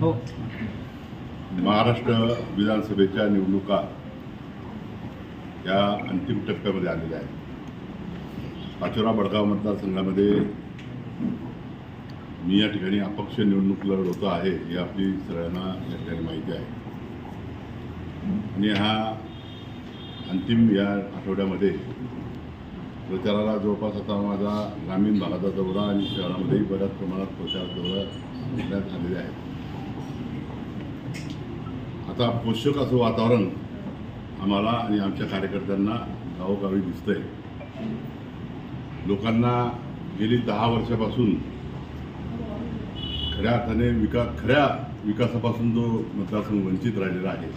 हो. महाराष्ट्र विधानसभेच्या निवडणुका या अंतिम टप्प्यामध्ये आलेल्या आहेत. पाचोरा बडगाव मतदारसंघामध्ये मी या ठिकाणी अपक्ष निवडणूक लढवतो होतो आहे ही आपली सगळ्यांना या ठिकाणी माहिती आहे. आणि हा अंतिम या आठवड्यामध्ये प्रचाराला जवळपास आता माझा ग्रामीण भागाचा दौरा आणि शहरामध्येही बऱ्याच प्रमाणात प्रचार दौरा करण्यात आलेले आहेत. आता पोषक असं वातावरण आम्हाला आणि आमच्या कार्यकर्त्यांना गावोगावी दिसतंय. लोकांना गेली दहा वर्षापासून खऱ्या अर्थाने विका खऱ्या विकासापासून जो मतदारसंघ वंचित राहिलेला आहे.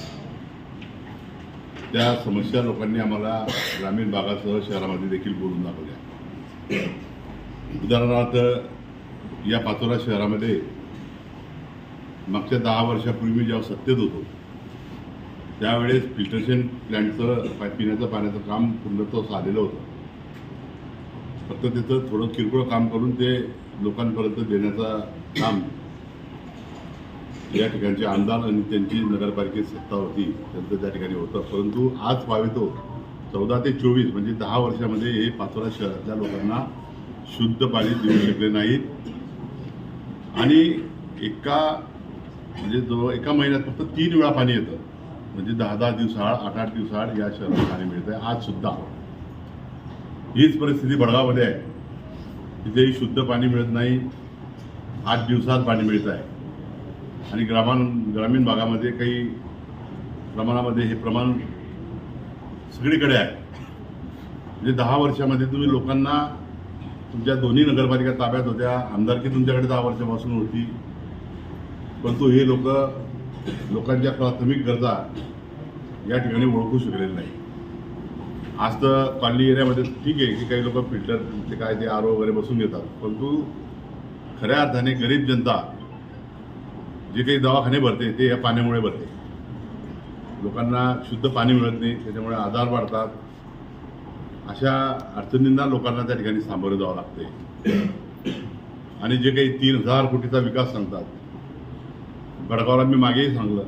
त्या समस्या लोकांनी आम्हाला ग्रामीण भागासह शहरामध्ये देखील बोलून दाखवल्या. उदाहरणार्थ या पाचोरा शहरामध्ये मागच्या दहा वर्षापूर्वी मी जेव्हा सत्तेत होतो त्यावेळेस फिल्ट्रेशन प्लॅन्टचं पिण्याचं पाण्याचं काम पूर्णत्वास आलेलं होतं. फक्त त्याचं थोडं किरकोळ काम करून ते लोकांपर्यंत देण्याचं काम या ठिकाणचे आमदार आणि त्यांची नगरपालिकेत सत्ता होती त्यांचं त्या ठिकाणी होतं. परंतु आज पावितो चौदा ते चोवीस म्हणजे दहा वर्षामध्ये हे पाचोरा शहरातल्या लोकांना शुद्ध पाणी देऊ शकले नाहीत. आणि एका म्हणजे जवळ एका महिन्यात फक्त तीन वेळा पाणी येतं. म्हणजे दहा दहा दिवसाआड आठ आठ दिवसाआड या शहरात पाणी मिळत आहे आज सुद्धा. हीच परिस्थिती बडगावमध्ये आहे. तिथेही शुद्ध पाणी मिळत नाही. आठ दिवसात पाणी मिळत आहे आणि ग्रामां ग्रामीण भागामध्ये काही प्रमाणामध्ये हे प्रमाण सगळीकडे आहे. म्हणजे दहा वर्षामध्ये तुम्ही लोकांना तुमच्या दोन्ही नगरपालिका ताब्यात होत्या. आमदारकी तुमच्याकडे दहा वर्षापासून होती. परंतु हे लोक लोकांच्या प्राथमिक गरजा या ठिकाणी ओळखू शकलेले नाही. आज तर कॉलनी एरियामध्ये ठीक आहे की काही लोक फिल्टर ते काय ते आर वगैरे बसून घेतात. परंतु खऱ्या अर्थाने गरीब जनता जे काही दवाखाने भरते ते या पाण्यामुळे भरते. लोकांना शुद्ध पाणी मिळत नाही त्याच्यामुळे आजार वाढतात. अशा अडचणींना लोकांना त्या ठिकाणी सामोरे जावं लागते. आणि जे काही तीन हजार कोटीचा विकास सांगतात बडगावला मी मागेही सांगलं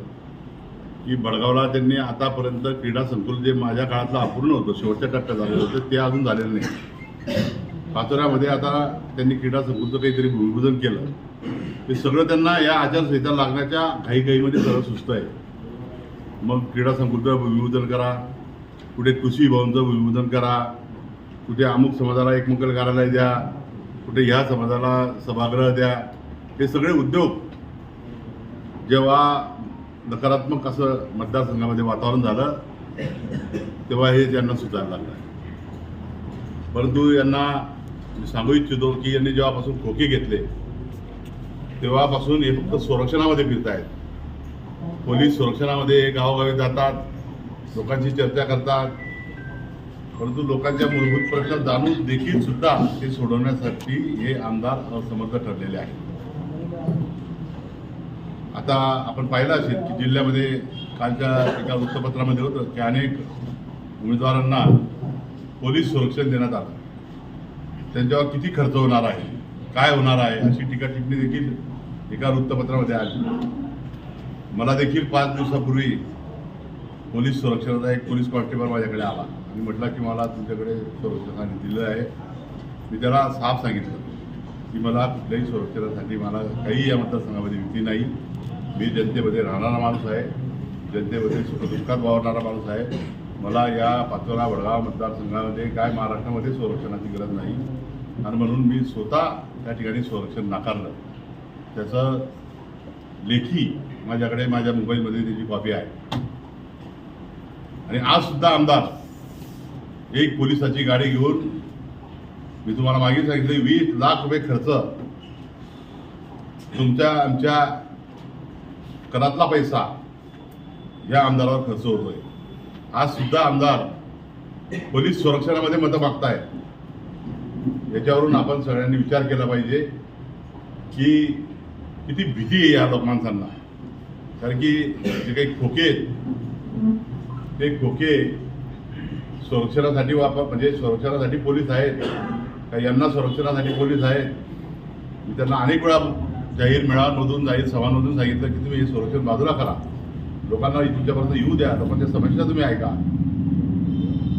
की बडगावला त्यांनी आतापर्यंत क्रीडा संकुल जे माझ्या काळातलं अपूर्ण होतं शेवटच्या टप्प्यात झालेलं होतं ते अजून झालेलं नाही. पाचोऱ्यामध्ये आता त्यांनी क्रीडा संकुलचं काहीतरी भूमिपूजन केलं. हे सगळं त्यांना या आचारसंहिता लागण्याच्या घाईघाईमध्ये सगळं सुस्त आहे. मग क्रीडा संकुलचं भूमिपूजन करा कुठे कृषी भवनचं भूमिपूजन करा कुठे अमुक समाजाला एकमुकल कार्यालय द्या कुठे ह्या समाजाला सभागृह द्या हे सगळे उद्योग जेव्हा नकारात्मक असं मतदारसंघामध्ये वातावरण झालं तेव्हा हे त्यांना सुचायला लागलं. परंतु यांना मी सांगू इच्छितो की यांनी जेव्हापासून खोके घेतले तेव्हापासून हे फक्त संरक्षणामध्ये फिरत आहेत पोलीस संरक्षणामध्ये गावोगावी जातात लोकांची चर्चा करतात. परंतु लोकांच्या मूलभूत प्रश्न जाणून देखील सुद्धा ते सोडवण्यासाठी हे आमदार असमर्थ ठरलेले आहेत. आता आपण पाहिलं असेल की जिल्ह्यामध्ये कालच्या एका वृत्तपत्रामध्ये होतं की अनेक उमेदवारांना पोलीस संरक्षण देण्यात आलं. त्यांच्यावर किती खर्च होणार आहे? काय होणार आहे? अशी टीका टिप्पणी देखील एका वृत्तपत्रामध्ये आली. मला देखील पाच दिवसापूर्वी पोलीस संरक्षणाचा एक पोलीस कॉन्स्टेबल माझ्याकडे आला. आणि म्हटला की मला तुमच्याकडे संरक्षणाने दिलं आहे. मी त्याला साफ सांगितलं की मला कुठल्याही संरक्षणासाठी मला काही या मतदारसंघामध्ये भीती नाही. मी जनतेमध्ये राहणारा माणूस आहे. जनतेमध्ये सुखदुःखात वावरणारा माणूस आहे. मला या पाचोरा वडगाव मतदारसंघामध्ये काय महाराष्ट्रामध्ये संरक्षणाची गरज नाही. आणि म्हणून मी स्वतः त्या ठिकाणी संरक्षण नाकारलं. त्याचं लेखी माझ्याकडे माझ्या मोबाईलमध्ये त्याची कॉपी आहे. आणि आज सुद्धा आमदार एक पोलिसाची गाडी घेऊन मी तुम्हाला मागे सांगितले वीस लाख रुपये खर्च तुमच्या आमच्या करातला पैसा या आमदारावर खर्च होतोय. आज सुद्धा आमदार पोलीस संरक्षणामध्ये मतं मागताय याच्यावरून आपण सगळ्यांनी विचार केला पाहिजे की किती भीती आहे या लोक माणसांना. कारण की जे काही खोके आहेत ते खोके संरक्षणासाठी वापर म्हणजे संरक्षणासाठी पोलीस आहेत. का यांना संरक्षणासाठी पोलीस आहेत. मी त्यांना अनेक वेळा जाहीर मेळाव्यांमधून जाहीर सभांमधून सांगितलं की तुम्ही हे संरक्षण बाजूला करा. लोकांना तुमच्यापर्यंत येऊ द्या लोकांच्या समस्या तुम्ही ऐका.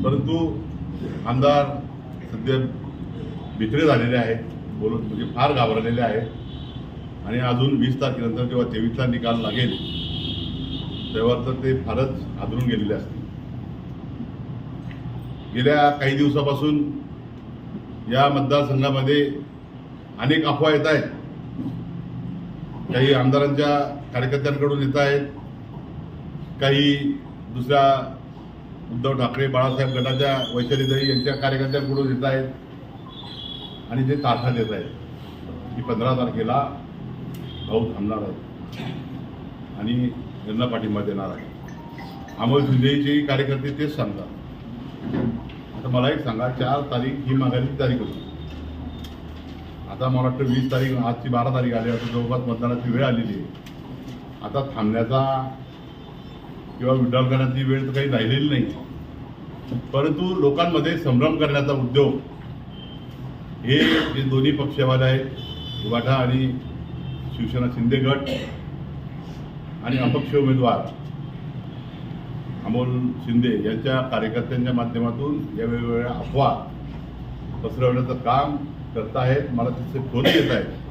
परंतु आमदार सध्या भित्रे झालेले आहेत बोलून म्हणजे फार घाबरलेले आहेत. आणि अजून वीस तारखेनंतर जेव्हा तेवीसला निकाल लागेल तेव्हा तर ते फारच हादरून गेलेले असतील. गेल्या काही दिवसापासून या मतदारसंघामध्ये अनेक अफवा येत आहेत. काही आमदारांच्या कार्यकर्त्यांकडून येत आहेत. काही दुसऱ्या उद्धव ठाकरे बाळासाहेब गटाच्या वैशालीताई यांच्या कार्यकर्त्यांकडून येत आहेत आणि ते तारखा देत आहेत की पंधरा तारखेला भाऊ थांबणार आहे आणि यांना पाठिंबा देणार आहे. अमोल शिंदेचे कार्यकर्ते तेच सांगतात. आता मला एक सांगा चार तारीख ही मागायची तारीख होती. आता मला वाटतं वीस तारीख आजची बारा तारीख आली आता जवळपास मतदानाची वेळ आलेली आहे. आता थांबण्याचा किंवा विड्रॉल करण्याची वेळ तर काही राहिलेली नाही. परंतु लोकांमध्ये संभ्रम करण्याचा उद्योग हे जे दोन्ही पक्षवाले आहेत उभाठा आणि शिवसेना शिंदे गट आणि अपक्ष उमेदवार अमोल शिंदे यांच्या कार्यकर्त्यांच्या माध्यमातून या वेगवेगळ्या अफवा पसरवण्याचं काम करतायत मला तिथे फोन येत आहेत.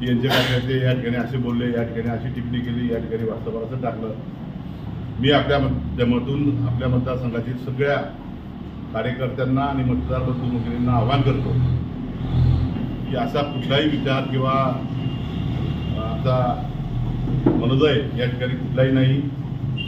की यांचे कार्यकर्ते या ठिकाणी असे बोलले या ठिकाणी अशी टिप्पणी केली या ठिकाणी व्हॉट्सअपवर असं टाकलं. मी आपल्या माध्यमातून आपल्या मतदारसंघातील सगळ्या कार्यकर्त्यांना आणि मतदार बंधूंना आवाहन करतो की असा कुठलाही विचार किंवा असा मनोदय या ठिकाणी कुठलाही नाही.